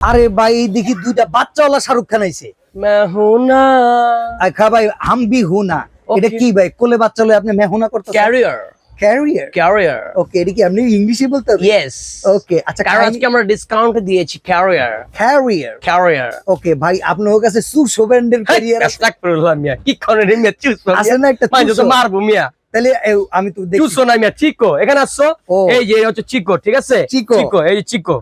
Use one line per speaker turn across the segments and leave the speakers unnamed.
আরে ভাই দেখি দুইটা বাচ্চাওয়ালা শাহরুখ খান আইছে।
মেহুনা
ভাই হাম বি হুনা। এটা কি ভাই? কোলে বাচ্চা হলে আপনি মেহুনা করতে
ক্যারিয়ার
ক্যারিয়ার
ক্যারিয়ার
ওকে এটা কি আপনি ইংলিশে বলতে হবে?
ইয়েস
ওকে আচ্ছা
কারণ আজকে আমরা ডিসকাউন্ট দিয়েছি ক্যারিয়ার
ক্যারিয়ার
ক্যারিয়ার
ওকে ভাই আপনার কাছে ব্র্যান্ডের ক্যারিয়ার
ক্যারিয়ার করলাম মিয়া কি করে রে মিয়া চুস
আছে না একটা?
মারবো মিয়া।
তাহলে আমি তো দেখি।
চুসো না মিয়া চিকো। এখানে আসছো? এই যে হচ্ছে চিকো ঠিক আছে?
চিকো।
চিকো এই যে চিকো।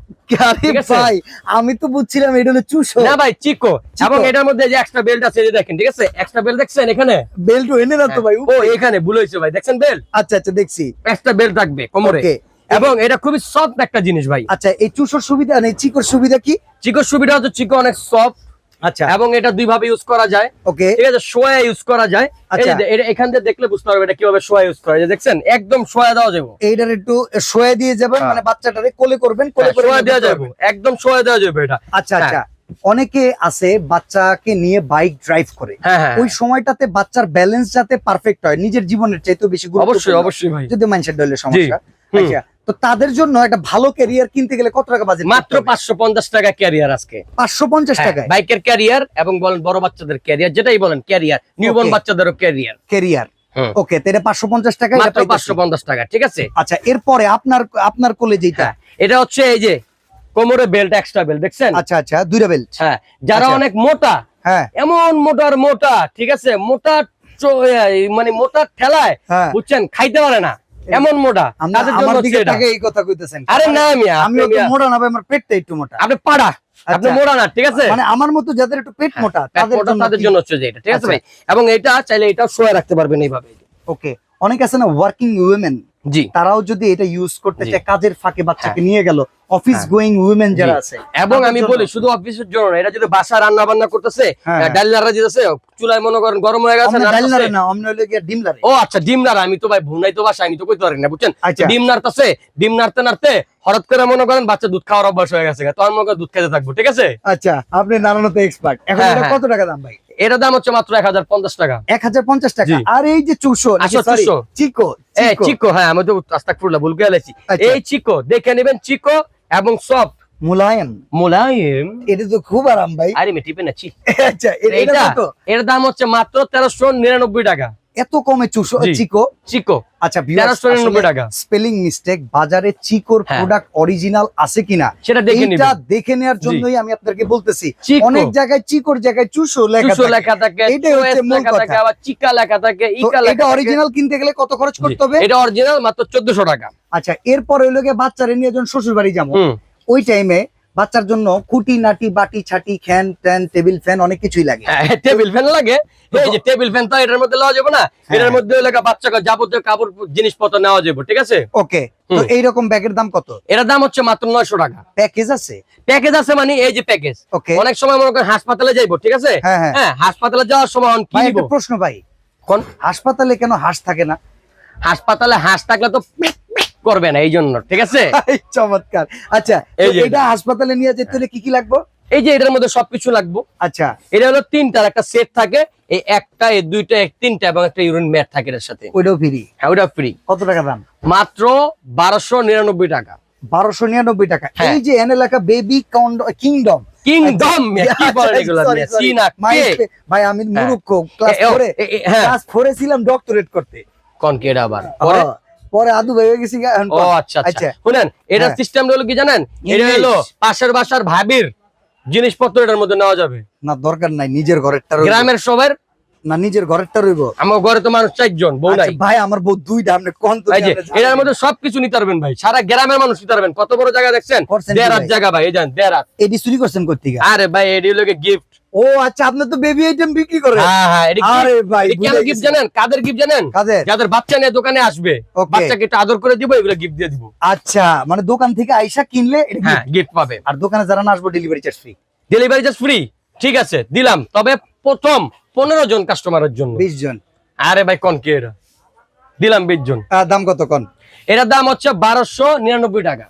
আরে ভাই আমি তো বুঝছিলাম এটা হলো চুশো
না ভাই চিকো। এবং এটার মধ্যে যে এক্সট্রা বেল্ট আছে যে দেখেন ঠিক আছে? এক্সট্রা বেল্ট দেখছেন এখানে?
বেল্ট এনে না তো ভাই
ও এখানে ভুল হয়েছে ভাই দেখছেন বেল্ট
আচ্ছা আচ্ছা দেখছি।
এক্সট্রা বেল্ট থাকবে কোমরে। এবং এটা খুবই সফট একটা জিনিস ভাই।
আচ্ছা এই চুষোর সুবিধা নেই চিকোর সুবিধা কি?
চিকোর সুবিধা হচ্ছে চিকো অনেক সফট
আচ্ছা।
এবং এটা দুই ভাবে ইউজ করা যায়।
ওকে।
ঠিক আছে শোয়া ইউজ করা যায়।
আচ্ছা।
এটা এখান থেকে দেখলে বুঝতে পারবে এটা কীভাবে শোয়া ইউজ করা যায়। দেখছেন একদম শোয়া দেওয়া যাবে।
এইটার একটু শোয়া দিয়ে যাবেন
হ্যাঁ।
মানে বাচ্চাটারে কোলে করবেন কোলে করে
শোয়া দেওয়া যাবে একদম শোয়া দেওয়া যাবে এটা।
আচ্ছা আচ্ছা। অনেকে আছে বাচ্চাকে নিয়ে বাইক ড্রাইভ করে।
হ্যাঁ হ্যাঁ।
ওই সময়টাতে বাচ্চার ব্যালেন্স যাতে পারফেক্ট হয় নিজের জীবনের চাইতেও বেশি
অবশ্যই অবশ্যই ভাই।
যদি মাইন্ডসেট ডলে সমস্যা। আচ্ছা তো তাদের জন্য একটা ভালো ক্যারিয়ার কিনতে গেলে কত টাকা বাজেট
মাত্র পাঁচশো পঞ্চাশ টাকা ক্যারিয়ার আজকে।
পাঁচশো পঞ্চাশ
হ্যাঁ,
টাকায়?
বাইকের ক্যারিয়ার এবং বলেন বড় বাচ্চাদের ক্যারিয়ার যেটাই বলেন ক্যারিয়ার নিউবর্ন বাচ্চাদেরও ক্যারিয়ার
ক্যারিয়ার ওকে তাহলে পাঁচশো পঞ্চাশ টাকায়
মাত্র। পাঁচশো পঞ্চাশ টাকা ঠিক আছে?
আচ্ছা এরপরে আপনার আপনার কোলে যেটা
হ্যাঁ এটা হচ্ছে এই যে কোমরে বেল্ট এক্সট্রা বেল্ট দেখছেন?
আচ্ছা আচ্ছা দুইটা বেল্ট
হ্যাঁ যারা
আচ্ছা।
অনেক মোটা
হ্যাঁ।
এমন মোটার মোটা ঠিক আছে? মোটা মানে মোটা ঠেলায়
হ্যাঁ।
বুঝছেন? খাইতে পারে না। এমন মোটা তাদের জন্য।
তাকে এই কথা কইতেছেন।
আরে না
আমি আমি
তো
মোটা না ভাই আমার পেটটা একটু মোটা।
আপনি পাড়া আপনি
মোড়া
মোটা না ঠিক আছে?
মানে আমার মতো যাদের একটু পেট মোটা
তাদের জন্য তাদের জন্য হচ্ছে যে এটা ঠিক আছে
আচ্ছা।
ভাই? এবং এটা চাইলে এটা শোয়া রাখতে পারবেন এইভাবে।
ওকে অনেক আছে না ওয়ার্কিং উইমেন
জি
তারাও যদি এটা ইউজ করতে চায় কাজের ফাঁকে বাচ্চাকে নিয়ে গেল অফিস
হ্যাঁ।
গোয়িং উইমেন যারা আছে
এবং আমি বলি শুধু অফিসের জন্য না, এটা যদি বাসা রান্না বান্না করতেছে
হ্যাঁ, হ্যাঁ।
ডাল নাড়া দিতেছে চুলায় মনে করেন গরম হয়ে গেছে
অমনে ডাল
নাড়তেছে।
না অমনে হইল গিয়া ডিম লারে
ও আচ্ছা ডিম নাড়া আমি তো ভাই ভুনাই তো বাসা আমি তো কইতে পারি না বুঝছেন
আচ্ছা।
ডিম নাড়তেছে ডিম নাড়তে নাড়তে হঠাৎ করে মনে করেন বাচ্চা দুধ খাওয়ার অভ্যাস হয়ে গেছে তখন মনে করেন দুধ খেতে থাকব ঠিক আছে
আচ্ছা আপনি নাড়ানোতে এক্সপার্ট এখন
হ্যাঁ,
এটা
হ্যাঁ।
কত টাকা দাম ভাই
এটার দাম হচ্ছে মাত্র এক হাজার পঞ্চাশ টাকা।
এক হাজার পঞ্চাশ টাকা। আর এই যে চুষো। Chicco Chicco.
হ্যাঁ আমি তো আস্তাকফিরুল্লাহ ভুল করে
আচ্ছা।
এই চিকো দেখে নেবেন চিকো এবং সব
মুলায়ম।
মুলায়ম?
এটা তো খুব আরাম ভাই।
আরে মেটিপে নাচি
আচ্ছা এটা
এর দাম হচ্ছে মাত্র তেরোশো নিরানব্বই টাকা।
এত কমে চুষো চিকো।
চিকো।
আচ্ছা
টাকা।
স্পেলিং মিস্টেক বাজারে চিকোর
হ্যাঁ।
প্রোডাক্ট অরিজিনাল আছে কিনা?
সেটা দেখে
এইটা দেখে নেওয়ার জন্যই আমি আপনাকে বলতেছি। অনেক জায়গায় চিকোর জায়গায় চুষো লেখা থাকে।
লেখা থাকে
এইটাই হচ্ছে মূল
লেখা
কথা।
আবার চিকা লেখা থাকে ইকা লেখা
এটা অরিজিনাল কিনতে গেলে কত খরচ করতে হবে?
এটা অরিজিনাল মাত্র চোদ্দশো টাকা।
আচ্ছা এরপর হইল গিয়ে বাচ্চারে নিয়ে যখন শ্বশুর বাড়ি যাব ওই টাইমে বাচ্চার জন্য খুঁটি নাটি বাটি ছাটি ফ্যান ট্যান টেবিল ফ্যান অনেক কিছুই লাগে।
টেবিল ফ্যান লাগে। এই যে টেবিল ফ্যান তো এটার মধ্যে নেওয়া যাবে না।
হ্যাঁ।
এটার মধ্যে লেখা বাচ্চাকে যাবতীয় কাপড় জিনিসপত্র নেওয়া যাবে ঠিক আছে?
ওকে তো
হুম।
এইরকম ব্যাগের দাম কত?
এটার দাম হচ্ছে মাত্র নয়শো টাকা।
প্যাকেজ আছে?
প্যাকেজ আছে মানে এই যে প্যাকেজ।
ওকে।
অনেক সময় মনে করেন হাসপাতালে যাইবো ঠিক আছে?
হ্যাঁ হ্যাঁ।
হ্যাঁ হাসপাতালে যাওয়ার সময়
প্রশ্ন ভাই।
কোন?
হাসপাতালে কেন হাঁস থাকে না?
হাসপাতালে হাঁস থাকলে তো করবে না এই জন্য ঠিক আছে?
চমৎকার। আচ্ছা এটা হাসপাতালে নিয়ে যেতে হলে কি কি লাগবে?
এই যে এটার মধ্যে সবকিছু লাগবো।
আচ্ছা।
এটা হলো তিনটার একটা সেট থাকে এই একটা এই দুইটা এই তিনটা এবং একটা ইউরিন ম্যাট থাকে এর সাথে।
ওইটাও ফ্রি
হ্যাঁ ওটা ফ্রি
কত টাকা দাম?
মাত্র বারোশো নিরানব্বই টাকা।
বারোশো নিরানব্বই টাকা।
হ্যাঁ।
এই যে এনে লেখা বেবি কিংডম
কিংডম
ভাই আমি
হ্যাঁ।
মুরুক্ষ। ক্লাস ফোরে
হ্যাঁ।
ক্লাস ফোরে ছিলাম ডক্টরেট করতে।
কোন কে এটা আবার? পরে?
হ্যাঁ, আদু ভাই হয়ে গেছি
ও আচ্ছা আচ্ছা।
আচ্ছা।
শুনেন এটা
হ্যাঁ।
সিস্টেম হলো কি জানেন? এটা হলো পাশের বাসার ভাবির জিনিসপত্র এটার মধ্যে নেওয়া যাবে।
না দরকার নাই নিজের ঘরের
গ্রামের সবার
না নিজের ঘরেরটা রইব।
আমার ঘরে তো মানুষ চারজন বউ নাই।
আচ্ছা, ভাই আমার বউ দুইটা আপনি কোন তো
এই এটার মধ্যে সবকিছু নিতে পারবেন ভাই। সারা গ্রামের মানুষ নিতে পারবেন। কত বড় জায়গা দেখছেন? দেড় জায়গা ভাই এই যান দেড় হাত
এডি চুরি করছেন করতে
আরে ভাই এটি হলো গিফট
ও আচ্ছা আপনি তো বেবি আইটেম বিক্রি করেন।
হ্যাঁ হ্যাঁ এটি
আরে ভাই
কেন গিফট জানেন? কাদের গিফট জানেন?
কাদের?
যাদের বাচ্চা নিয়ে দোকানে আসবে. বাচ্চাকে একটু আদর করে দিব এগুলো গিফট দিয়ে দিব।
আচ্ছা মানে দোকান থেকে আইসা কিনলে এটা
হ্যাঁ গিফট পাবে।
আর দোকানে যারা না আসব delivery charge free
delivery charge free ঠিক আছে দিলাম। তবে প্রথম পনেরো জন কাস্টমারের জন্য।
বিশ জন।
আরে ভাই কোন কে এটা? দিলাম বিশ জন।
দাম কত কন?
এটার দাম হচ্ছে বারোশো নিরানব্বই টাকা।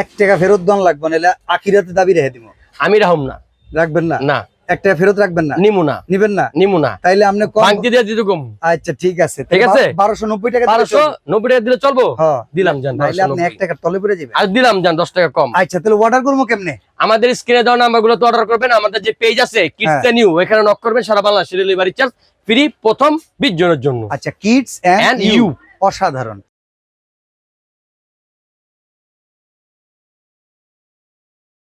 এক টাকা ফেরত দন লাগবে নাহলে আখিরাতে দাবি রেখে দিব।
আমি রাখুম না।
রাখবেন না?
না।
একটা ফেরত রাখবেন না?
নিমু না।
নিবেন না?
নিমু না।
তাইলে আপনি
বাংতি দিয়ে দিতে কম
আচ্ছা ঠিক আছে।
ঠিক আছে?
বারোশো নব্বই টাকা দিলে
বারোশো
চলবে?
নব্বই টাকা দিলে চলবো?
হ্যাঁ
দিলাম যান
নাইলে আপনি
1290
এক টাকার তলে পড়ে যাবেন
আর দিলাম যান দশ টাকা কম।
আচ্ছা তাহলে অর্ডার করব কেমনে?
আমাদের স্ক্রিনে দেওয়া নাম্বারগুলো তো অর্ডার করবেন। আমাদের যে পেজ আছে কিডস
হ্যাঁ।
নিউ এখানে নক করবেন সারা বাংলাদেশ ডেলিভারি চার্জ ফ্রি প্রথম বিশ জনের জন্য।
আচ্ছা কিডস এন্ড ইউ অসাধারণ।